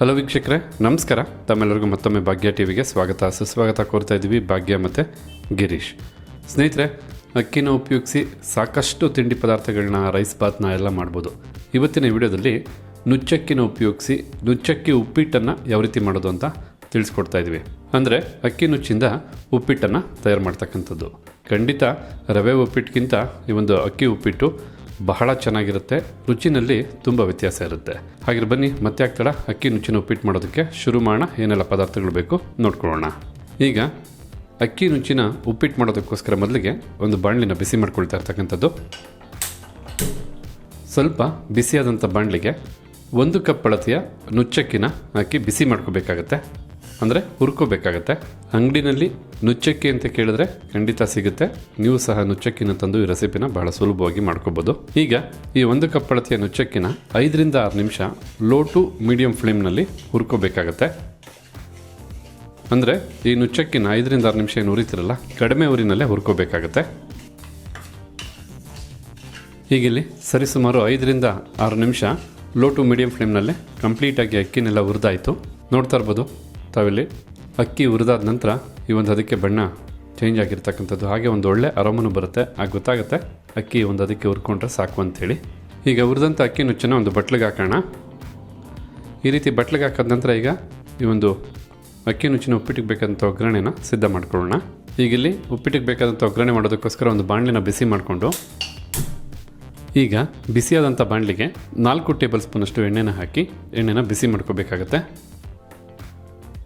Hello ವೀಕ್ಷಕರೇ. ನಮಸ್ಕಾರ. ತಮ್ಮೆಲ್ಲರಿಗೂ ಮತ್ತೊಮ್ಮೆ ಭಾಗ್ಯ ಟಿ ವಿಗೆ ಸ್ವಾಗತ. ಸುಸ್ವಾಗತ ಕೋರ್ತಾ ಇದ್ದೀವಿ ಭಾಗ್ಯ ಮತ್ತು ಗಿರೀಶ್. ಸ್ನೇಹಿತರೆ, ಅಕ್ಕಿನ ಉಪಯೋಗಿಸಿ ಸಾಕಷ್ಟು ತಿಂಡಿ ಪದಾರ್ಥಗಳನ್ನ ರೈಸ್ ಬಾತ್ನ ಎಲ್ಲ ಮಾಡ್ಬೋದು. ಇವತ್ತಿನ ವಿಡಿಯೋದಲ್ಲಿ ನುಚ್ಚಕ್ಕಿನ ಉಪಯೋಗಿಸಿ, ನುಚ್ಚಕ್ಕಿ ಉಪ್ಪಿಟ್ಟನ್ನು ಯಾವ ರೀತಿ ಮಾಡೋದು ಅಂತ ತಿಳಿಸ್ಕೊಡ್ತಾ ಇದ್ದೀವಿ. ಅಂದರೆ, ಅಕ್ಕಿ ನುಚ್ಚಿಂದ ಉಪ್ಪಿಟ್ಟನ್ನು ತಯಾರು ಮಾಡ್ತಕ್ಕಂಥದ್ದು. ಖಂಡಿತ ರವೆ ಉಪ್ಪಿಟ್ಟಿಗಿಂತ ಈ ಒಂದು ಅಕ್ಕಿ ಉಪ್ಪಿಟ್ಟು ಬಹಳ ಚೆನ್ನಾಗಿರುತ್ತೆ. ರುಚಿನಲ್ಲಿ ತುಂಬ ವ್ಯತ್ಯಾಸ ಇರುತ್ತೆ. ಹಾಗೆ ಬನ್ನಿ, ಮತ್ತೆ ಆಗ್ತಾಳ? ಅಕ್ಕಿ ನುಚ್ಚಿನ ಉಪ್ಪಿಟ್ಟು ಮಾಡೋದಕ್ಕೆ ಶುರು ಮಾಡೋಣ. ಏನೆಲ್ಲ ಪದಾರ್ಥಗಳು ಬೇಕು ನೋಡ್ಕೊಳ್ಳೋಣ. ಈಗ ಅಕ್ಕಿ ನುಚ್ಚಿನ ಉಪ್ಪಿಟ್ಟು ಮಾಡೋದಕ್ಕೋಸ್ಕರ ಮೊದಲಿಗೆ ಒಂದು ಬಾಣಲಿನ ಬಿಸಿ ಮಾಡ್ಕೊಳ್ತಾ ಇರ್ತಕ್ಕಂಥದ್ದು. ಸ್ವಲ್ಪ ಬಿಸಿಯಾದಂಥ ಬಾಣಲಿಗೆ ಒಂದು ಕಪ್ ಅಳತೆಯ ನುಚ್ಚಕ್ಕಿನ ಅಕ್ಕಿ ಬಿಸಿ ಮಾಡ್ಕೋಬೇಕಾಗತ್ತೆ. ಅಂದರೆ ಹುರ್ಕೋಬೇಕಾಗತ್ತೆ ಅಂಗಡಿನಲ್ಲಿ ನುಚ್ಚಕ್ಕಿ ಅಂತ ಕೇಳಿದ್ರೆ ಖಂಡಿತ ಸಿಗುತ್ತೆ. ನೀವು ಸಹ ನುಚ್ಚಕ್ಕಿನ ತಂದು ಈ ರೆಸಿಪಿನ ಬಹಳ ಸುಲಭವಾಗಿ ಮಾಡ್ಕೋಬೋದು. ಈಗ ಈ ಒಂದು ಕಪ್ ಅಳತೆಯ ನುಚ್ಚಕ್ಕಿನ ಐದರಿಂದ ಆರು ನಿಮಿಷ ಲೋ ಟು ಮೀಡಿಯಂ ಫ್ಲೇಮ್ನಲ್ಲಿ ಹುರ್ಕೋಬೇಕಾಗತ್ತೆ ಅಂದರೆ ಈ ನುಚ್ಚಕ್ಕಿನ ಐದರಿಂದ ಆರು ನಿಮಿಷ ಏನು ಉರಿತಿರಲ್ಲ, ಕಡಿಮೆ ಊರಿನಲ್ಲೇ ಹುರ್ಕೋಬೇಕಾಗತ್ತೆ ಹೀಗಿಲ್ಲಿ ಸರಿಸುಮಾರು ಐದರಿಂದ ಆರು ನಿಮಿಷ ಲೋ ಟು ಮೀಡಿಯಂ ಫ್ಲೇಮ್ನಲ್ಲೇ ಕಂಪ್ಲೀಟಾಗಿ ಅಕ್ಕಿನೆಲ್ಲ ಹುರಿದಾಯಿತು. ನೋಡ್ತಾ ಇರ್ಬೋದು ತಾವಿಲ್ಲಿ ಅಕ್ಕಿ ಹುರಿದಾದ ನಂತರ ಈ ಒಂದು ಅದಕ್ಕೆ ಬಣ್ಣ ಚೇಂಜ್ ಆಗಿರ್ತಕ್ಕಂಥದ್ದು. ಹಾಗೆ ಒಂದು ಒಳ್ಳೆ ಅರಮನು ಬರುತ್ತೆ. ಆಗ ಗೊತ್ತಾಗುತ್ತೆ ಅಕ್ಕಿ ಒಂದು ಅದಕ್ಕೆ ಹುರ್ಕೊಂಡ್ರೆ ಸಾಕು ಅಂಥೇಳಿ ಈಗ ಹುರಿದಂಥ ಅಕ್ಕಿ ನುಚ್ಚನ್ನು ಒಂದು ಬಟ್ಲಿಗೆ ಹಾಕೋಣ. ಈ ರೀತಿ ಬಟ್ಲಿಗೆ ಹಾಕಿದ ನಂತರ ಈಗ ಈ ಒಂದು ಅಕ್ಕಿ ನುಚ್ಚಿನ ಉಪ್ಪಿಟ್ಟಿಗೆ ಬೇಕಾದಂಥ ಒಗ್ಗರಣೆನ ಸಿದ್ಧ ಮಾಡ್ಕೊಳ್ಳೋಣ. ಈಗ ಇಲ್ಲಿ ಉಪ್ಪಿಟ್ಟಿಗೆ ಬೇಕಾದಂಥ ಒಗ್ಗರಣೆ ಮಾಡೋದಕ್ಕೋಸ್ಕರ ಒಂದು ಬಾಣಲಿನ ಬಿಸಿ ಮಾಡಿಕೊಂಡು, ಈಗ ಬಿಸಿಯಾದಂಥ ಬಾಣಲಿಗೆ ನಾಲ್ಕು ಟೇಬಲ್ ಸ್ಪೂನಷ್ಟು ಎಣ್ಣೆನ ಹಾಕಿ ಎಣ್ಣೆನ ಬಿಸಿ ಮಾಡ್ಕೋಬೇಕಾಗತ್ತೆ.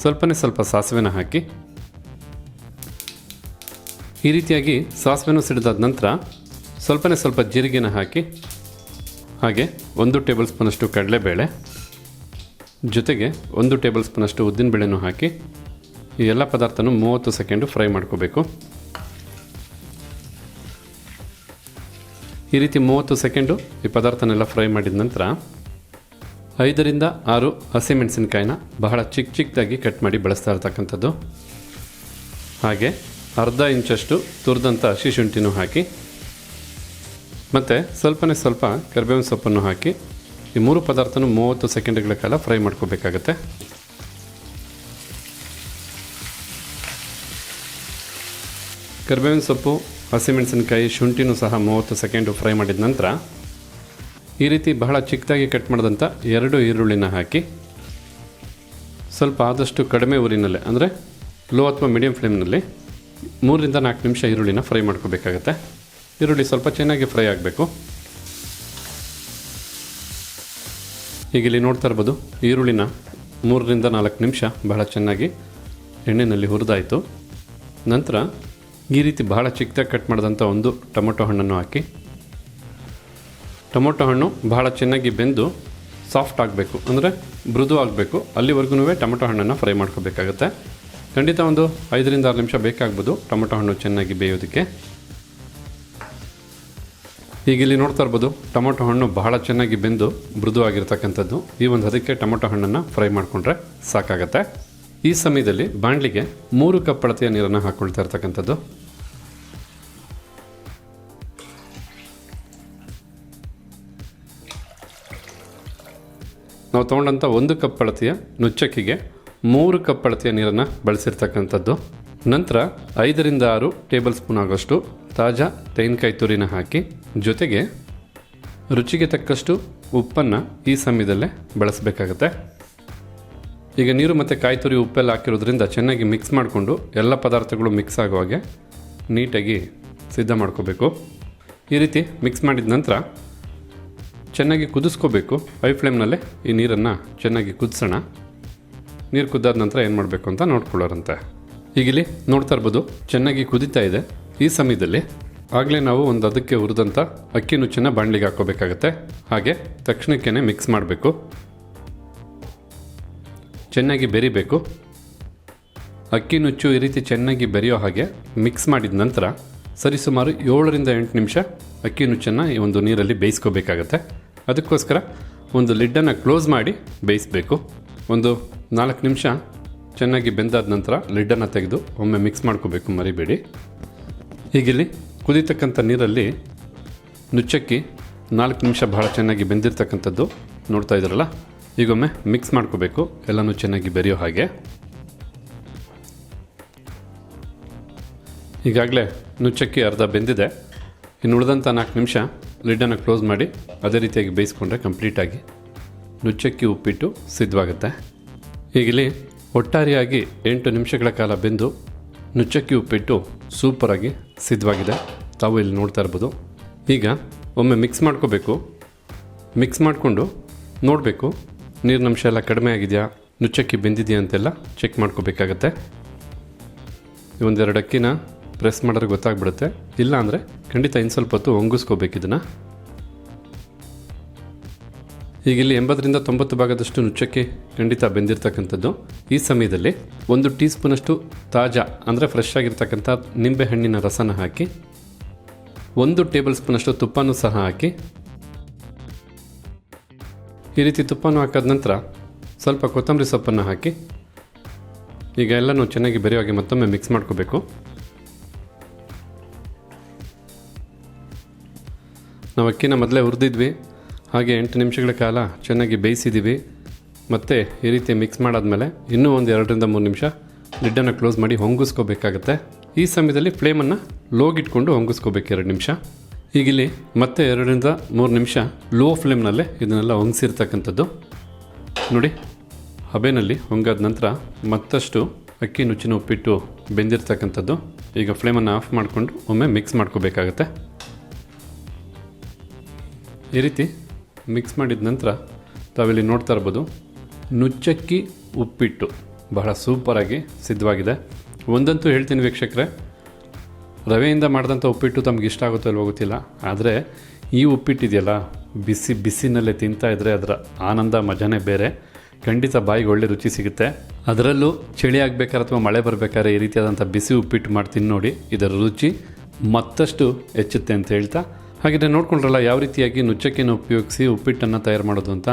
ಸ್ವಲ್ಪನೇ ಸ್ವಲ್ಪ ಸಾಸಿವೆನ ಹಾಕಿ. ಈ ರೀತಿಯಾಗಿ ಸಾಸಿವೆನೂ ಸಿಡಿದಾದ ನಂತರ ಸ್ವಲ್ಪನೇ ಸ್ವಲ್ಪ ಜೀರಿಗೆನ ಹಾಕಿ, ಹಾಗೆ ಒಂದು ಟೇಬಲ್ ಸ್ಪೂನಷ್ಟು ಕಡಲೆಬೇಳೆ, ಜೊತೆಗೆ ಒಂದು ಟೇಬಲ್ ಸ್ಪೂನಷ್ಟು ಉದ್ದಿನಬೇಳೆನೂ ಹಾಕಿ ಈ ಎಲ್ಲ ಪದಾರ್ಥನೂ ಮೂವತ್ತು ಸೆಕೆಂಡು ಫ್ರೈ ಮಾಡ್ಕೋಬೇಕು. ಈ ರೀತಿ ಮೂವತ್ತು ಸೆಕೆಂಡು ಈ ಪದಾರ್ಥನೆಲ್ಲ ಫ್ರೈ ಮಾಡಿದ ನಂತರ ಐದರಿಂದ ಆರು ಹಸಿಮೆಣಸಿನ್ಕಾಯಿನ ಬಹಳ ಚಿಕ್ಕ ಚಿಕ್ಕದಾಗಿ ಕಟ್ ಮಾಡಿ ಬಳಸ್ತಾ ಇರ್ತಕ್ಕಂಥದ್ದು. ಹಾಗೆ ಅರ್ಧ ಇಂಚಷ್ಟು ತುರಿದಂಥ ಹಸಿ ಶುಂಠಿನೂ ಹಾಕಿ, ಮತ್ತು ಸ್ವಲ್ಪನೇ ಸ್ವಲ್ಪ ಕರಿಬೇವಿನ ಸೊಪ್ಪನ್ನು ಹಾಕಿ, ಈ ಮೂರು ಪದಾರ್ಥನೂ ಮೂವತ್ತು ಸೆಕೆಂಡ್ಗಳ ಕಾಲ ಫ್ರೈ ಮಾಡ್ಕೋಬೇಕಾಗತ್ತೆ. ಕರಿಬೇವಿನ ಸೊಪ್ಪು ಹಸಿಮೆಣಸಿನಕಾಯಿ ಶುಂಠಿನೂ ಸಹ ಮೂವತ್ತು ಸೆಕೆಂಡು ಫ್ರೈ ಮಾಡಿದ ನಂತರ ಈ ರೀತಿ ಬಹಳ ಚಿಕ್ಕದಾಗಿ ಕಟ್ ಮಾಡಿದಂಥ ಎರಡು ಈರುಳ್ಳಿನ ಹಾಕಿ ಸ್ವಲ್ಪ ಆದಷ್ಟು ಕಡಿಮೆ ಊರಿನಲ್ಲೇ, ಅಂದರೆ ಲೋ ಅಥವಾ ಮೀಡಿಯಂ ಫ್ಲೇಮ್ನಲ್ಲಿ ಮೂರರಿಂದ ನಾಲ್ಕು ನಿಮಿಷ ಈರುಳ್ಳಿನ ಫ್ರೈ ಮಾಡ್ಕೋಬೇಕಾಗತ್ತೆ. ಈರುಳ್ಳಿ ಸ್ವಲ್ಪ ಚೆನ್ನಾಗಿ ಫ್ರೈ ಆಗಬೇಕು. ಈಗ ಇಲ್ಲಿ ನೋಡ್ತಾ ಇರ್ಬೋದು, ಈರುಳ್ಳಿನ ಮೂರರಿಂದ ನಾಲ್ಕು ನಿಮಿಷ ಬಹಳ ಚೆನ್ನಾಗಿ ಎಣ್ಣೆಯಲ್ಲಿ ಹುರಿದಾಯಿತು. ನಂತರ ಈ ರೀತಿ ಬಹಳ ಚಿಕ್ಕದಾಗಿ ಕಟ್ ಮಾಡಿದಂಥ ಒಂದು ಟೊಮೊಟೊ ಹಣ್ಣನ್ನು ಹಾಕಿ ಟೊಮೊಟೊ ಹಣ್ಣು ಬಹಳ ಚೆನ್ನಾಗಿ ಬೆಂದು ಸಾಫ್ಟ್ ಆಗಬೇಕು. ಅಂದರೆ ಮೃದು ಆಗಬೇಕು. ಅಲ್ಲಿವರೆಗೂ ಟೊಮೊಟೊ ಹಣ್ಣನ್ನು ಫ್ರೈ ಮಾಡ್ಕೋಬೇಕಾಗತ್ತೆ. ಖಂಡಿತ ಒಂದು ಐದರಿಂದ ಆರು ನಿಮಿಷ ಬೇಕಾಗ್ಬೋದು ಟೊಮೊಟೊ ಹಣ್ಣು ಚೆನ್ನಾಗಿ ಬೇಯೋದಕ್ಕೆ. ಈಗ ಇಲ್ಲಿ ನೋಡ್ತಾ ಇರ್ಬೋದು, ಟೊಮೊಟೊ ಹಣ್ಣು ಬಹಳ ಚೆನ್ನಾಗಿ ಬೆಂದು ಮೃದು ಆಗಿರ್ತಕ್ಕಂಥದ್ದು. ಈ ಒಂದು ಅದಕ್ಕೆ ಟೊಮೊಟೊ ಹಣ್ಣನ್ನು ಫ್ರೈ ಮಾಡಿಕೊಂಡ್ರೆ ಸಾಕಾಗತ್ತೆ. ಈ ಸಮಯದಲ್ಲಿ ಬಾಣಲಿಗೆ ಮೂರು ಕಪ್ ಅಳತೆಯ ನೀರನ್ನು ಹಾಕ್ಕೊಳ್ತಾ ಇರ್ತಕ್ಕಂಥದ್ದು. ನಾವು ತೊಗೊಂಡಂಥ ಒಂದು ಕಪ್ ಅಳತೆಯ ನುಚ್ಚಕ್ಕಿಗೆ ಮೂರು ಕಪ್ ಅಳತೆಯ ನೀರನ್ನು ಬಳಸಿರ್ತಕ್ಕಂಥದ್ದು. ನಂತರ ಐದರಿಂದ ಆರು ಟೇಬಲ್ ಸ್ಪೂನ್ ಆಗೋಷ್ಟು ತಾಜಾ ತೆಂಗಿನಕಾಯಿ ತುರಿನ ಹಾಕಿ, ಜೊತೆಗೆ ರುಚಿಗೆ ತಕ್ಕಷ್ಟು ಉಪ್ಪನ್ನು ಈ ಸಮಯದಲ್ಲೇ ಬಳಸಬೇಕಾಗತ್ತೆ. ಈಗ ನೀರು ಮತ್ತು ಕಾಯಿ ತುರಿ ಉಪ್ಪೆಲ್ಲ ಹಾಕಿರೋದ್ರಿಂದ ಚೆನ್ನಾಗಿ ಮಿಕ್ಸ್ ಮಾಡಿಕೊಂಡು ಎಲ್ಲ ಪದಾರ್ಥಗಳು ಮಿಕ್ಸ್ ಆಗೋ ಹಾಗೆ ನೀಟಾಗಿ ಸಿದ್ಧ ಮಾಡ್ಕೋಬೇಕು. ಈ ರೀತಿ ಮಿಕ್ಸ್ ಮಾಡಿದ ನಂತರ ಚೆನ್ನಾಗಿ ಕುದಿಸ್ಕೋಬೇಕು. ಹೈ ಫ್ಲೇಮ್ನಲ್ಲೇ ಈ ನೀರನ್ನು ಚೆನ್ನಾಗಿ ಕುದಿಸೋಣ. ನೀರು ಕುದ್ದಾದ ನಂತರ ಏನು ಮಾಡಬೇಕು ಅಂತ ನೋಡ್ಕೊಳ್ಳೋರಂತೆ. ಈಗಿಲ್ಲಿ ನೋಡ್ತಾ ಇರ್ಬೋದು, ಚೆನ್ನಾಗಿ ಕುದೀತಾ ಇದೆ. ಈ ಸಮಯದಲ್ಲಿ ಆಗಲೇ ನಾವು ಒಂದು ಅದಕ್ಕೆ ಹುರಿದಂಥ ಅಕ್ಕಿ ನುಚ್ಚನ್ನು ಬಾಣಲಿಗೆ ಹಾಕೋಬೇಕಾಗತ್ತೆ ಹಾಗೆ ತಕ್ಷಣಕ್ಕೇ ಮಿಕ್ಸ್ ಮಾಡಬೇಕು. ಚೆನ್ನಾಗಿ ಬೆರಿಬೇಕು. ಅಕ್ಕಿ ನುಚ್ಚು ಈ ರೀತಿ ಚೆನ್ನಾಗಿ ಬೆರೆಯೋ ಹಾಗೆ ಮಿಕ್ಸ್ ಮಾಡಿದ ನಂತರ ಸರಿಸುಮಾರು ಏಳರಿಂದ ಎಂಟು ನಿಮಿಷ ಅಕ್ಕಿ ನುಚ್ಚನ್ನು ಈ ಒಂದು ನೀರಲ್ಲಿ ಬೇಯಿಸ್ಕೋಬೇಕಾಗತ್ತೆ. ಅದಕ್ಕೋಸ್ಕರ ಒಂದು ಲಿಡ್ಡನ್ನು ಕ್ಲೋಸ್ ಮಾಡಿ ಬೇಯಿಸಬೇಕು. ಒಂದು ನಾಲ್ಕು ನಿಮಿಷ ಚೆನ್ನಾಗಿ ಬೆಂದಾದ ನಂತರ ಲಿಡ್ಡನ್ನು ತೆಗೆದು ಒಮ್ಮೆ ಮಿಕ್ಸ್ ಮಾಡ್ಕೋಬೇಕು, ಮರಿಬೇಡಿ. ಹೀಗಿಲ್ಲಿ ಕುದಿತಕ್ಕಂಥ ನೀರಲ್ಲಿ ನುಚ್ಚಕ್ಕಿ ನಾಲ್ಕು ನಿಮಿಷ ಭಾಳ ಚೆನ್ನಾಗಿ ಬೆಂದಿರ್ತಕ್ಕಂಥದ್ದು ನೋಡ್ತಾ ಇದ್ರಲ್ಲ ಈಗೊಮ್ಮೆ ಮಿಕ್ಸ್ ಮಾಡ್ಕೋಬೇಕು, ಎಲ್ಲನೂ ಚೆನ್ನಾಗಿ ಬೆರೆಯೋ ಹಾಗೆ. ಈಗಾಗಲೇ ನುಚ್ಚಕ್ಕಿ ಅರ್ಧ ಬೆಂದಿದೆ. ಇನ್ನು ಉಳಿದಂಥ ನಾಲ್ಕು ನಿಮಿಷ ಲಿಡ್ಡನ್ನು ಕ್ಲೋಸ್ ಮಾಡಿ, ಅದೇ ರೀತಿಯಾಗಿ ಬೇಯಿಸ್ಕೊಂಡ್ರೆ ಕಂಪ್ಲೀಟಾಗಿ ನುಚ್ಚಕ್ಕಿ ಉಪ್ಪಿಟ್ಟು ಸಿದ್ಧವಾಗುತ್ತೆ. ಈಗಿಲ್ಲಿ ಒಟ್ಟಾರೆಯಾಗಿ ಎಂಟು ನಿಮಿಷಗಳ ಕಾಲ ಬೆಂದು ನುಚ್ಚಕ್ಕಿ ಉಪ್ಪಿಟ್ಟು ಸೂಪರಾಗಿ ಸಿದ್ಧವಾಗಿದೆ. ತಾವು ಇಲ್ಲಿ ನೋಡ್ತಾ ಇರ್ಬೋದು. ಈಗ ಒಮ್ಮೆ ಮಿಕ್ಸ್ ಮಾಡ್ಕೋಬೇಕು. ಮಿಕ್ಸ್ ಮಾಡಿಕೊಂಡು ನೋಡಬೇಕು ನೀರಿನಂಶ ಎಲ್ಲ ಕಡಿಮೆ ಆಗಿದೆಯಾ, ನುಚ್ಚಕ್ಕಿ ಬೆಂದಿದೆಯಾ ಅಂತೆಲ್ಲ ಚೆಕ್ ಮಾಡ್ಕೋಬೇಕಾಗತ್ತೆ. ಒಂದೆರಡು ಅಕ್ಕಿನ ಪ್ರೆಸ್ ಮಾಡಿದ್ರೆ ಗೊತ್ತಾಗ್ಬಿಡುತ್ತೆ. ಇಲ್ಲ ಅಂದರೆ ಖಂಡಿತ ಇನ್ನು ಸ್ವಲ್ಪ ಹೊತ್ತು ಒಣಗಿಸ್ಕೋಬೇಕು ಇದನ್ನು. ಈಗ ಇಲ್ಲಿ ಎಂಬತ್ತರಿಂದ ತೊಂಬತ್ತು ಭಾಗದಷ್ಟು ನುಚ್ಚಕ್ಕೆ ಖಂಡಿತ ಬೆಂದಿರ್ತಕ್ಕಂಥದ್ದು. ಈ ಸಮಯದಲ್ಲಿ ಒಂದು ಟೀ ಸ್ಪೂನಷ್ಟು ತಾಜಾ ಅಂದರೆ ಫ್ರೆಶ್ ಆಗಿರ್ತಕ್ಕಂಥ ನಿಂಬೆ ಹಣ್ಣಿನ ರಸನ ಹಾಕಿ, ಒಂದು ಟೇಬಲ್ ಸ್ಪೂನಷ್ಟು ತುಪ್ಪನೂ ಸಹ ಹಾಕಿ. ಈ ರೀತಿ ತುಪ್ಪನೂ ಹಾಕಾದ ನಂತರ ಸ್ವಲ್ಪ ಕೊತ್ತಂಬರಿ ಸೊಪ್ಪನ್ನು ಹಾಕಿ. ಈಗ ಎಲ್ಲನೂ ಚೆನ್ನಾಗಿ ಬೆರೆಯುವಾಗೆ ಮತ್ತೊಮ್ಮೆ ಮಿಕ್ಸ್ ಮಾಡ್ಕೋಬೇಕು. ನಾವು ಅಕ್ಕಿನ ಮೊದಲೇ ಹುರಿದಿದ್ವಿ. ಹಾಗೆ ಎಂಟು ನಿಮಿಷಗಳ ಕಾಲ ಚೆನ್ನಾಗಿ ಬೇಯಿಸಿದ್ದೀವಿ ಮತ್ತು ಈ ರೀತಿ ಮಿಕ್ಸ್ ಮಾಡಾದ್ಮೇಲೆ ಇನ್ನೂ ಒಂದು ಎರಡರಿಂದ ಮೂರು ನಿಮಿಷ ಲಿಡ್ಡನ್ನು ಕ್ಲೋಸ್ ಮಾಡಿ ಹೊಂಗಿಸ್ಕೋಬೇಕಾಗತ್ತೆ. ಈ ಸಮಯದಲ್ಲಿ ಫ್ಲೇಮನ್ನು ಲೋಗಿಟ್ಕೊಂಡು ಹೊಂಗಿಸ್ಕೋಬೇಕು ಎರಡು ನಿಮಿಷ. ಈಗಿಲ್ಲಿ ಮತ್ತೆ ಎರಡರಿಂದ ಮೂರು ನಿಮಿಷ ಲೋ ಫ್ಲೇಮ್ನಲ್ಲೇ ಇದನ್ನೆಲ್ಲ ಹೊಂಗಿಸಿರ್ತಕ್ಕಂಥದ್ದು. ನೋಡಿ, ಹಬೆನಲ್ಲಿ ಹೊಂಗಾದ ನಂತರ ಮತ್ತಷ್ಟು ಅಕ್ಕಿ ನುಚ್ಚಿನ ಉಪ್ಪಿಟ್ಟು ಬೆಂದಿರ್ತಕ್ಕಂಥದ್ದು. ಈಗ ಫ್ಲೇಮನ್ನು ಆಫ್ ಮಾಡಿಕೊಂಡು ಒಮ್ಮೆ ಮಿಕ್ಸ್ ಮಾಡ್ಕೋಬೇಕಾಗತ್ತೆ. ಈ ರೀತಿ ಮಿಕ್ಸ್ ಮಾಡಿದ ನಂತರ ತಾವಿಲ್ಲಿ ನೋಡ್ತಾ ಇರ್ಬೋದು, ನುಚ್ಚಕ್ಕಿ ಉಪ್ಪಿಟ್ಟು ಬಹಳ ಸೂಪರಾಗಿ ಸಿದ್ಧವಾಗಿದೆ. ಒಂದಂತೂ ಹೇಳ್ತೀನಿ ವೀಕ್ಷಕರೇ, ರವೆಯಿಂದ ಮಾಡಿದಂಥ ಉಪ್ಪಿಟ್ಟು ತಮ್ಗೆ ಇಷ್ಟ ಆಗುತ್ತೋ ಇಲ್ವೋ ಗೊತ್ತಿಲ್ಲ, ಆದರೆ ಈ ಉಪ್ಪಿಟ್ಟಿದೆಯಲ್ಲ, ಬಿಸಿ ಬಿಸಿನಲ್ಲೇ ತಿಂತಾ ಇದ್ದರೆ ಅದರ ಆನಂದ, ಮಜಾನೇ ಬೇರೆ. ಖಂಡಿತ ಬಾಯಿಗೆ ಒಳ್ಳೆ ರುಚಿ ಸಿಗುತ್ತೆ. ಅದರಲ್ಲೂ ಚಳಿ ಆಗಬೇಕಾದ್ರೆ ಅಥವಾ ಮಳೆ ಬರಬೇಕಾದ್ರೆ ಈ ರೀತಿಯಾದಂಥ ಬಿಸಿ ಉಪ್ಪಿಟ್ಟು ಮಾಡ್ತೀನಿ ನೋಡಿ, ಇದರ ರುಚಿ ಮತ್ತಷ್ಟು ಹೆಚ್ಚುತ್ತೆ ಅಂತ ಹೇಳ್ತಾ ಹಾಗಿದ್ರೆ ನೋಡ್ಕೊಂಡ್ರಲ್ಲ, ಯಾವ ರೀತಿಯಾಗಿ ನುಚ್ಚಕ್ಕಿನ ಉಪಯೋಗಿಸಿ ಉಪ್ಪಿಟ್ಟನ್ನು ತಯಾರು ಮಾಡೋದು ಅಂತ?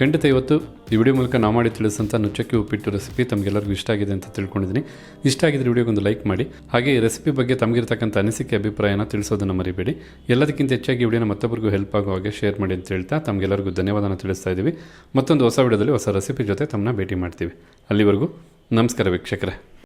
ಖಂಡಿತ ಇವತ್ತು ಈ ವಿಡಿಯೋ ಮೂಲಕ ನಾವು ಮಾಡಿ ತಿಳಿಸಂಥ ನುಚ್ಚಕ್ಕಿ ಉಪ್ಪಿಟ್ಟು ರೆಸಿಪಿ ತಮಗೆಲ್ಲರಿಗೂ ಇಷ್ಟ ಆಗಿದೆ ಅಂತ ತಿಳ್ಕೊಂಡಿದ್ದೀನಿ ಇಷ್ಟ ಆಗಿದ್ರೆ ವಿಡಿಯೋಗೊಂದು ಲೈಕ್ ಮಾಡಿ. ಹಾಗೆ ಈ ರೆಸಿಪಿ ಬಗ್ಗೆ ತಮಗಿರ್ತಕ್ಕಂಥ ಅನಿಸಿಕೆ, ಅಭಿಪ್ರಾಯನ ತಿಳಿಸೋದನ್ನು ಮರಿಬೇಡಿ. ಎಲ್ಲದಕ್ಕಿಂತ ಹೆಚ್ಚಾಗಿ ವಿಡಿಯೋನ ಮತ್ತೊಬ್ಬರಿಗೂ ಹೆಲ್ಪ್ ಆಗೋ ಹಾಗೆ ಶೇರ್ ಮಾಡಿ ಅಂತ ಹೇಳ್ತಾ ತಮಗೆಲ್ಲರಿಗೂ ಧನ್ಯವಾದನ ತಿಳಿಸ್ತಾ ಇದ್ದೀವಿ ಮತ್ತೊಂದು ಹೊಸ ವಿಡಿಯೋದಲ್ಲಿ ಹೊಸ ರೆಸಿಪಿ ಜೊತೆ ತಮ್ಮನ್ನ ಭೇಟಿ ಮಾಡ್ತೀವಿ. ಅಲ್ಲಿವರೆಗೂ ನಮಸ್ಕಾರ ವೀಕ್ಷಕರೇ.